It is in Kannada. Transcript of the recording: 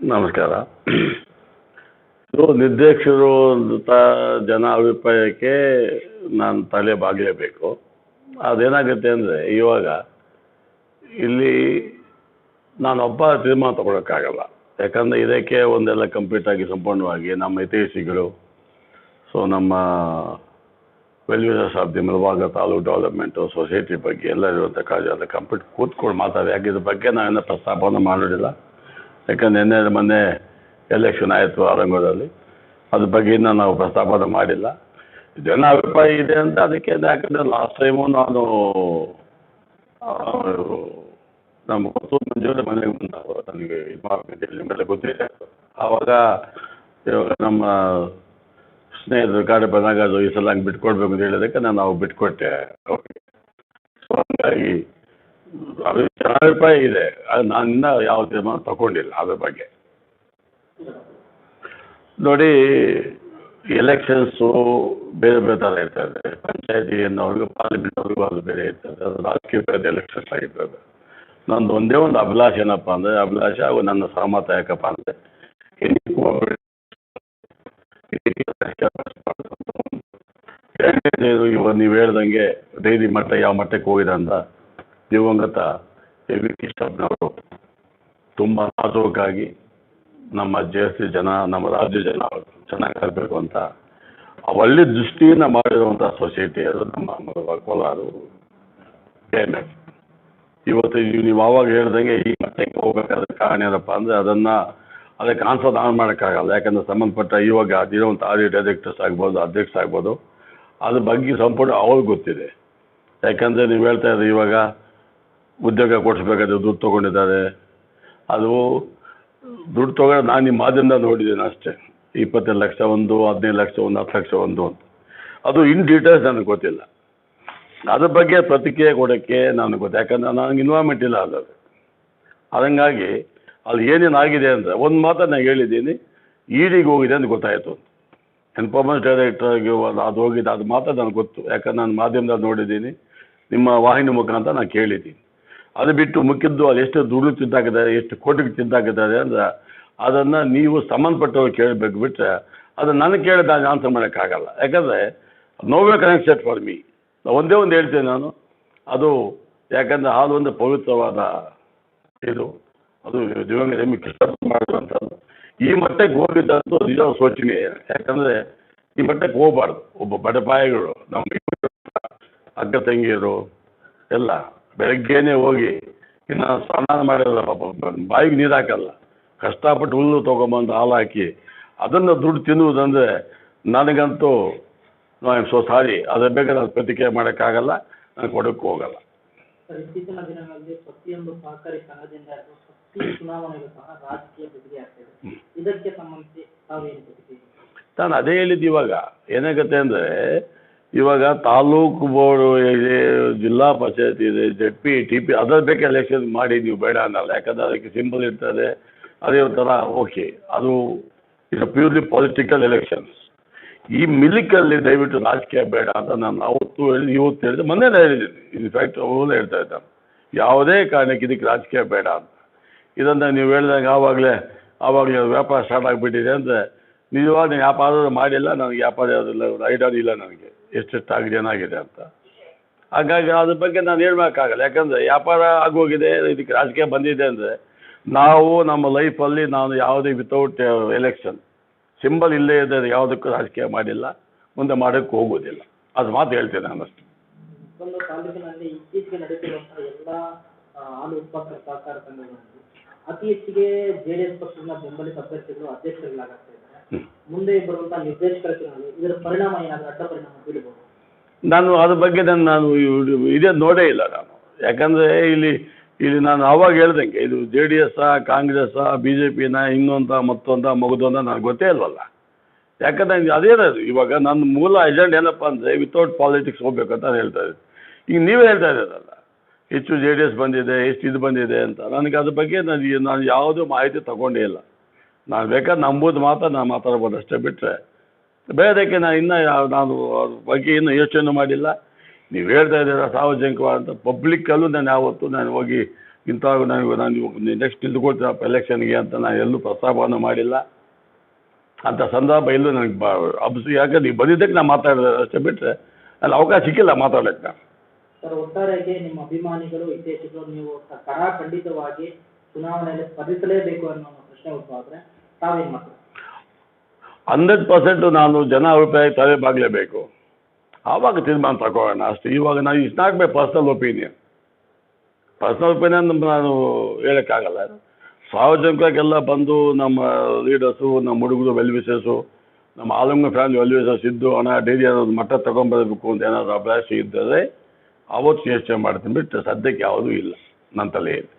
ನಮಸ್ಕಾರ. ಇದು ನಿರ್ದೇಶಕರು ಜನ ಅಭಿಪ್ರಾಯಕ್ಕೆ ನಾನು ತಲೆ ಬಾಗಲೇಬೇಕು. ಅದೇನಾಗುತ್ತೆ ಅಂದರೆ, ಇವಾಗ ಇಲ್ಲಿ ನಾನೊಬ್ಬ ತೀರ್ಮಾನ ತಗೊಳಕ್ಕಾಗಲ್ಲ. ಯಾಕಂದರೆ ಇದಕ್ಕೆ ಒಂದೆಲ್ಲ ಕಂಪ್ಲೀಟ್ ಆಗಿ ಸಂಪೂರ್ಣವಾಗಿ ನಮ್ಮ ಹಿತೈಷಿಗಳು ಸೊ ನಮ್ಮ ವೆಲ್ವಿಯರ್ಸ್ ಸಾಧ್ಯ ಮುಳಬಾಗ ತಾಲೂಕು ಡೆವಲಪ್ಮೆಂಟು ಸೊಸೈಟಿ ಬಗ್ಗೆ ಎಲ್ಲ ಇರುವಂಥ ಕಾಲೇಜು ಅದಕ್ಕೆ ಕಂಪ್ಲೀಟ್ ಕೂತ್ಕೊಂಡು ಮಾತಾಡಿ. ಯಾಕೆ ಇದ್ರ ಬಗ್ಗೆ ನಾವೇನೋ ಪ್ರಸ್ತಾಪವನ್ನು ಮಾಡೋದಿಲ್ಲ. ಯಾಕಂದ್ರೆ ನಿನ್ನೆ ಮೊನ್ನೆ ಎಲೆಕ್ಷನ್ ಆಯಿತು ಆರಂಗದಲ್ಲಿ ಅದ್ರ ಬಗ್ಗೆ ಇನ್ನೂ ನಾವು ಪ್ರಸ್ತಾಪನೆ ಮಾಡಿಲ್ಲ. ಜನ ಅಭಿಪ್ರಾಯ ಇದೆ ಅಂತ ಅದಕ್ಕೆ ಯಾಕಂದರೆ ಲಾಸ್ಟ್ ಟೈಮು ನಾನು ನಮ್ಮ ಹೊಸೂರು ಮಂಜೂರ ಮನೆಗೆ ಬಂದವರು. ನನಗೆ ಇದು ಮಾಡಬೇಕು ನಿಮ್ಮೆಲ್ಲ ಗೊತ್ತಿದೆ. ಆವಾಗ ಇವಾಗ ನಮ್ಮ ಸ್ನೇಹಿತರು ಕಾಡೆ ಬಂದಾಗ ಅದು ಈ ಸಲ ಹಂಗೆ ಬಿಟ್ಕೊಡ್ಬೇಕು ಅಂತ ಹೇಳಿದಕ್ಕೆ ನಾನು ಅವಾಗ ಬಿಟ್ಕೊಟ್ಟೆ. ಸೊ ಹಂಗಾಗಿ ಅದು ಅಭಿಪ್ರಾಯ ಇದೆ. ಅದು ನಾನು ಇನ್ನೂ ಯಾವ ತೀರ್ಮಾನ ತಗೊಂಡಿಲ್ಲ ಅದ್ರ ಬಗ್ಗೆ. ನೋಡಿ ಎಲೆಕ್ಷನ್ಸು ಬೇರೆ ಬೇರೆ ಥರ ಇರ್ತದೆ. ಪಂಚಾಯತಿ ಅನ್ನೋರ್ಗು ಪಾರ್ಲಿಮೆಂಟ್ ಅವ್ರಿಗೂ ಅದು ಬೇರೆ ಇರ್ತದೆ. ಅದು ರಾಜಕೀಯ ಎಲೆಕ್ಷನ್ಸ್ ಆಗಿರ್ತದೆ. ನಂದು ಒಂದೇ ಒಂದು ಅಭಿಲಾಷೆ ಏನಪ್ಪ ಅಂದರೆ, ಅಭಿಲಾಷೆ ಹಾಗೂ ನನ್ನ ಸಹಮತ ಯಾಕಪ್ಪ ಅಂದರೆ ಇವಾಗ ನೀವು ಹೇಳ್ದಂಗೆ ಡೈರಿ ಮಟ್ಟ ಯಾವ ಮಟ್ಟಕ್ಕೆ ಹೋಗಿದೆ ಅಂತ ದಿವಂಗತ ಎ ವಿ ಕೃಷ್ಣಪ್ಪನವರು ತುಂಬ ನಮ್ಮ ಜೆ ಜನ, ನಮ್ಮ ರಾಜ್ಯ ಜನ ಚೆನ್ನಾಗಾಗಬೇಕು ಅಂತ ಒಳ್ಳೆ ದೃಷ್ಟಿಯಿಂದ ಮಾಡಿರುವಂಥ ಸೊಸೈಟಿ ಅದು ನಮ್ಮ ಕೋಲಾರು ಕೆ ಇವತ್ತು ನೀವು ಆವಾಗ ಹೇಳ್ದಂಗೆ ಈ ಮಟ್ಟಕ್ಕೆ ಹೋಗ್ಬೇಕಾದ್ರೆ ಕಾರಣ ಏನಪ್ಪ ಅಂದರೆ ಅದನ್ನು ಅದಕ್ಕೆ ಆನ್ಸರ್ ನಾನು ಮಾಡೋಕ್ಕಾಗಲ್ಲ. ಯಾಕಂದರೆ ಸಂಬಂಧಪಟ್ಟ ಇವಾಗ ಅದಿರುವಂಥ ಆಡಿಟ್ ಡೈರೆಕ್ಟರ್ಸ್ ಆಗ್ಬೋದು, ಅಧ್ಯಕ್ಷ ಆಗ್ಬೋದು, ಅದ್ರ ಬಗ್ಗೆ ಸಂಪೂರ್ಣ ಅವ್ರಿಗೆ ಗೊತ್ತಿದೆ. ಯಾಕಂದರೆ ನೀವು ಹೇಳ್ತಾ ಇದ್ದೀರಿ ಇವಾಗ ಉದ್ಯೋಗ ಕೊಡಿಸ್ಬೇಕಾದ್ರೆ ದುಡ್ಡು ತೊಗೊಂಡಿದ್ದಾರೆ. ಅದು ದುಡ್ಡು ತೊಗೊಂಡು ನಾನು ನಿಮ್ಮ ಮಾದರಿಂದ ನೋಡಿದ್ದೇನೆ ಅಷ್ಟೇ. ಇಪ್ಪತ್ತೈದು ಲಕ್ಷ ಒಂದು, ಹದಿನೈದು ಲಕ್ಷ ಒಂದು, ಹತ್ತು ಲಕ್ಷ ಒಂದು ಅಂತ. ಅದು ಇನ್ ಡೀಟೇಲ್ಸ್ ನನಗೆ ಗೊತ್ತಿಲ್ಲ. ಅದ್ರ ಬಗ್ಗೆ ಪ್ರತಿಕ್ರಿಯೆ ಕೊಡೋಕ್ಕೆ ನನಗೆ ಗೊತ್ತು ಯಾಕಂದ್ರೆ ನನಗೆ ಇನ್ವಾಲ್ವ್ಮೆಂಟ್ ಇಲ್ಲ ಅದ್ರಲ್ಲಿ ಅದಂಗಾಗಿ ಅಲ್ಲಿ ಏನೇನು ಆಗಿದೆ ಅಂದರೆ ಒಂದು ಮಾತು ನಾನು ಹೇಳಿದ್ದೀನಿ. ಈಡಿಗೆ ಹೋಗಿದೆ ಅಂತ ಗೊತ್ತಾಯಿತು ಇನ್ಫಾರ್ಮೆನ್ಸ್ ಡೈರೆಕ್ಟರ್ಗೆ ಅದು ಹೋಗಿದೆ, ಅದು ಮಾತ್ರ ನನಗೆ ಗೊತ್ತು. ಯಾಕಂದ್ರೆ ನಾನು ಮಾಧ್ಯಮದಲ್ಲಿ ನೋಡಿದ್ದೀನಿ. ನಿಮ್ಮ ವಾಹಿನಿ ಮುಖಾಂತರ ನಾನು ಕೇಳಿದ್ದೀನಿ. ಅದು ಬಿಟ್ಟು ಮುಖ್ಯದ್ದು ಅದು ಎಷ್ಟು ದುಡ್ಡು ತಿಂತಾಕಿದ್ದಾರೆ, ಎಷ್ಟು ಕೋಟಿಗೆ ತಿಂತಾಕಿದ್ದಾರೆ ಅಂದ್ರೆ ಅದನ್ನು ನೀವು ಸಂಬಂಧಪಟ್ಟವ್ರು ಕೇಳಬೇಕು ಬಿಟ್ಟರೆ ಅದು ನನಗೆ ಕೇಳಿದ ಆನ್ಸರ್ ಮಾಡೋಕ್ಕಾಗಲ್ಲ. ಯಾಕಂದರೆ ನೋವೇ ಕನೆಕ್ಟೆಡ್ ಫಾರ್ ಮೀ ಒಂದೇ ಒಂದು ಹೇಳ್ತೇನೆ ನಾನು. ಅದು ಯಾಕಂದರೆ ಹಾಲು ಒಂದು ಪವಿತ್ರವಾದ ಇದು. ಅದು ದಿವಂಗತ ಎಂ ಕೃಷ್ಣಪ್ಪ ಮಾಡಿರುವಂಥದ್ದು ಈ ಮಟ್ಟಕ್ಕೆ ಹೋಗಿದ್ದಂತೂ ನಿಜ ಶೋಚನೀಯ ಯಾಕಂದರೆ ಈ ಮಟ್ಟಕ್ಕೆ ಹೋಗಬಾರ್ದು. ಒಬ್ಬ ಬಡಪಾಯಿಗಳು ನಮ್ಮ ಅಕ್ಕ ತಂಗಿಯರು, ಎಲ್ಲ. ಬೆಳಗ್ಗೆನೇ ಹೋಗಿ ಇನ್ನು ಸ್ನಾನ ಮಾಡಿಲ್ಲ ಪಾಪ ಬಾಯಿಗೆ ನೀರು ಹಾಕಲ್ಲ. ಕಷ್ಟಪಟ್ಟು ಹುಲ್ಲು ತೊಗೊಂಬಂದು ಹಾಲು ಹಾಕಿ ಅದನ್ನು ದುಡ್ಡು ತಿನ್ನುವುದಂದರೆ ನನಗಂತೂ ಐ ಆಮ್ ಸೊ ಸಾರಿ ಅದರ ಬೇಕಾದ್ರೆ ನಾನು ಪ್ರತಿಕ್ರಿಯೆ ಮಾಡೋಕ್ಕಾಗಲ್ಲ ನಾನು ಕೊಡೋಕ್ಕೂ ಹೋಗಲ್ಲ. ಸರ್ ಇತ್ತೀಚಿನ ದಿನಗಳಲ್ಲಿ ಪ್ರತಿಯೊಂದು ಸಹಕಾರಿ ಸಂಘದಿಂದ ಹಿಡಿದು ಪ್ರತಿ ಚುನಾವಣೆಗೂ ಸಹ ರಾಜಕೀಯ ಬೆದರಿಕೆ ಆಗ್ತಿದೆ ಇದಕ್ಕೆ ಸಂಬಂಧಿಸಿ ತಾವೇನು ಪ್ರತಿಕ್ರಿಯೆ ನಾನು ಅದೇ ಹೇಳಿದ್ದು ಇವಾಗ. ಏನಾಗುತ್ತೆ ಅಂದರೆ ಇವಾಗ ತಾಲೂಕು ಬೋರ್ಡು ಇದೆ ಜಿಲ್ಲಾ ಪಂಚಾಯತ್ ಇದೆ ಜೆಡ್ ಪಿ, ಟಿ ಪಿ, ಅದರ ಬೇಕು ಎಲೆಕ್ಷನ್ ಮಾಡಿ ನೀವು ಬೇಡ ಅನ್ನಲ್ಲ. ಯಾಕಂದರೆ ಅದಕ್ಕೆ ಸಿಂಬಲ್ ಇರ್ತದೆ. ಅದೇ ಒಂಥರ ಓಕೆ ಅದು ಇಟ್ಸ್ ಪ್ಯೂರ್ಲಿ ಪೊಲಿಟಿಕಲ್ ಎಲೆಕ್ಷನ್ಸ್ ಈ ಮಿಲಿಕಲ್ಲಿ ದಯವಿಟ್ಟು ರಾಜಕೀಯ ಬೇಡ ಅಂತ ನಾನು ಅವತ್ತು ಹೇಳಿ, ಇವತ್ತು ಹೇಳಿದೆ ಮೊನ್ನೆ ಹೇಳಿದ್ದೀನಿ. ಇನ್ಫ್ಯಾಕ್ಟ್ ಅವನು ಹೇಳ್ತಾ ಇದ್ದಾನೆ ಯಾವುದೇ ಕಾರಣಕ್ಕೆ ಇದಕ್ಕೆ ರಾಜಕೀಯ ಬೇಡ ಅಂತ. ಇದನ್ನು ನೀವು ಹೇಳಿದಾಗ ಆವಾಗಲೇ ಆವಾಗಲೇ ವ್ಯಾಪಾರ ಸ್ಟಾರ್ಟ್ ಆಗಿಬಿಟ್ಟಿದೆ ಅಂದರೆ ನಿಜವಾಗಿ ನಾನು ವ್ಯಾಪಾರ ಮಾಡಿಲ್ಲ, ನನಗೆ ವ್ಯಾಪಾರ ಯಾವುದಿಲ್ಲ ಐಡಿಯಾ ಇಲ್ಲ ನನಗೆ. ಎಷ್ಟೆಷ್ಟು ಏನಾಗಿದೆ ಅಂತ. ಹಾಗಾಗಿ ಅದ್ರ ಬಗ್ಗೆ ನಾನು ಹೇಳ್ಬೇಕಾಗಲ್ಲ. ಯಾಕಂದರೆ ವ್ಯಾಪಾರ ಆಗೋಗಿದೆ, ಇದಕ್ಕೆ ರಾಜಕೀಯ ಬಂದಿದೆ ಅಂದರೆ ನಾವು ನಮ್ಮ ಲೈಫಲ್ಲಿ ನಾನು ಯಾವುದೇ ವಿತೌಟ್ ಎಲೆಕ್ಷನ್ ಸಿಂಬಲ್ ಇಲ್ಲೇ ಇದ್ದರೆ ಯಾವುದಕ್ಕೂ ರಾಜಕೀಯ ಮಾಡಿಲ್ಲ, ಮುಂದೆ ಮಾಡೋಕ್ಕೆ ಹೋಗೋದಿಲ್ಲ. ಅದು ಮಾತು ಹೇಳ್ತೇನೆ ನಾನು ಅಷ್ಟು. ಅತಿ ಹೆಚ್ಚಿಗೆ ಜೆಡಿಎಸ್ ಪಕ್ಷದ ಬೆಂಬಲಿತ ಅಭ್ಯರ್ಥಿಗಳು. ಮುಂದೆ ಬರುವಂತಹ ನಿರ್ದೇಶಕರ ಚುನಾವಣೆ ಇದರ ಪರಿಣಾಮ ಏನಾದರೂ ಅಡ್ಡ ಪರಿಣಾಮ ಬೀಳಬಹುದು ನಾನು ಅದ್ರ ಬಗ್ಗೆ ನಾನು ನಾನು ಇದೇ ನೋಡೇ ಇಲ್ಲ ನಾನು. ಯಾಕಂದರೆ ಇಲ್ಲಿ ಇಲ್ಲಿ ನಾನು ಅವಾಗ ಹೇಳ್ದಂಗೆ ಇದು ಜೆ ಡಿ ಎಸ್ಸಾ ಕಾಂಗ್ರೆಸ್ಸಾ ಬಿ ಜೆ ಪಿನ ಇನ್ನೊಂದ ಮತ್ತೊಂದ ಮಗದೊಂದ ನನಗೆ ಗೊತ್ತೇ ಇಲ್ವಲ್ಲ. ಯಾಕಂದ್ರೆ ನನಗೆ ಅದೇ ಇರೋದು. ಇವಾಗ ನನ್ನ ಮೂಲ ಎಜೆಂಡ್ ಏನಪ್ಪ ಅಂದರೆ ವಿತೌಟ್ ಪಾಲಿಟಿಕ್ಸ್ ಹೋಗ್ಬೇಕು ಅಂತ ನಾನು ಹೇಳ್ತಾ ಇದ್ದೀನಿ ಈಗ ನೀವೇ ಹೇಳ್ತಾ ಇದ್ದೀರಲ್ಲ ಹೆಚ್ಚು ಜೆ ಡಿ ಎಸ್ ಬಂದಿದೆ ಎಷ್ಟು ಇದು ಬಂದಿದೆ ಅಂತ. ನನಗೆ ಅದ್ರ ಬಗ್ಗೆ ನಾನು ನಾನು ಯಾವುದೂ ಮಾಹಿತಿ ತಗೊಂಡೇ ಇಲ್ಲ. ನಾನು ಬೇಕಾದ್ರೆ ನಂಬುದು ಮಾತ್ರ ನಾನು ಮಾತಾಡ್ಬೋದು ಅಷ್ಟೇ ಬಿಟ್ಟರೆ ಬೇರೆದಕ್ಕೆ ನಾನು ಇನ್ನೂ ನಾನು ಅದ್ರ ಬಗ್ಗೆ ಇನ್ನೂ ಯೋಚನೆ ಮಾಡಿಲ್ಲ. ನೀವು ಹೇಳ್ತಾ ಇದ್ದೀರ ಸಾರ್ವಜನಿಕವಾದಂಥ ಪಬ್ಲಿಕ್ಕಲ್ಲೂ ನಾನು ಯಾವತ್ತು ನಾನು ಹೋಗಿ ಇಂಥ ನನಗೆ ನಾನು ನೆಕ್ಸ್ಟ್ ನಿಂತ್ಕೊಳ್ತೀನಿ ಎಲೆಕ್ಷನ್ಗೆ ಅಂತ ನಾನು ಎಲ್ಲೂ ಪ್ರಸ್ತಾಪವನ್ನು ಮಾಡಿಲ್ಲ. ಅಂಥ ಸಂದರ್ಭ ಎಲ್ಲೂ ನನಗೆ ಬ ಅಬ್ಸ್ ಯಾಕಂದ್ರೆ ನೀವು ಬಂದಿದ್ದಕ್ಕೆ ನಾನು ಮಾತಾಡಿದೆ ಅಷ್ಟೇ ಬಿಟ್ಟರೆ ಅಲ್ಲಿ ಅವಕಾಶ ಸಿಕ್ಕಿಲ್ಲ ಮಾತಾಡೋಕ್ಕೆ ನಾನು ಸರ್, ಒಟ್ಟಾರೆಯಾಗಿ ನಿಮ್ಮ ಅಭಿಮಾನಿಗಳು ಹಿತೈಷಿಗಳು ನೀವು ಕರಾ ಖಂಡಿತವಾಗಿ ಚುನಾವಣೆಯಲ್ಲಿ ಸ್ಪರ್ಧಿಸಲೇಬೇಕು ಅನ್ನೋ ಪ್ರಶ್ನೆ ಪ್ರಶ್ನೆ ಉದ್ಭವಾದ್ರೆ ಹಂಡ್ರೆಡ್ ಪರ್ಸೆಂಟು ನಾನು ಜನ ಅಭಿಪ್ರಾಯ ತಲೆ ಬಾಗಲೇಬೇಕು. ಆವಾಗ ತೀರ್ಮಾನ ತಗೋಣ ಅಷ್ಟೇ. ಇವಾಗ ನಾನು it's not my personal opinion personal opinion ನಾನು ಹೇಳೋಕ್ಕಾಗಲ್ಲ. ಸಾರ್ವಜನಿಕರಿಗೆಲ್ಲ ಬಂದು ನಮ್ಮ ಲೀಡರ್ಸು ನಮ್ಮ ಹುಡುಗರು ವೆಲ್ ವಿಶೇಷು ನಮ್ಮ ಆಲಂಗ ಫ್ಯಾಮಿಲಿ ವೆಲ್ ವಿಶೇಷ್ ಇದ್ದು ಹಣ ಡೈರಿ ಅನ್ನೋದು ಮಟ್ಟ ತಗೊಂಬರಬೇಕು ಅಂತ ಏನಾದರೂ ಅಭ್ಯಾಸ ಇದ್ದರೆ ಅವತ್ತು ಯೋಚನೆ ಮಾಡ್ತೀನಿ ಬಿಟ್ಟು ಸದ್ಯಕ್ಕೆ ಯಾವುದೂ ಇಲ್ಲ ನನ್ನ ತಲೆಯಲ್ಲಿ.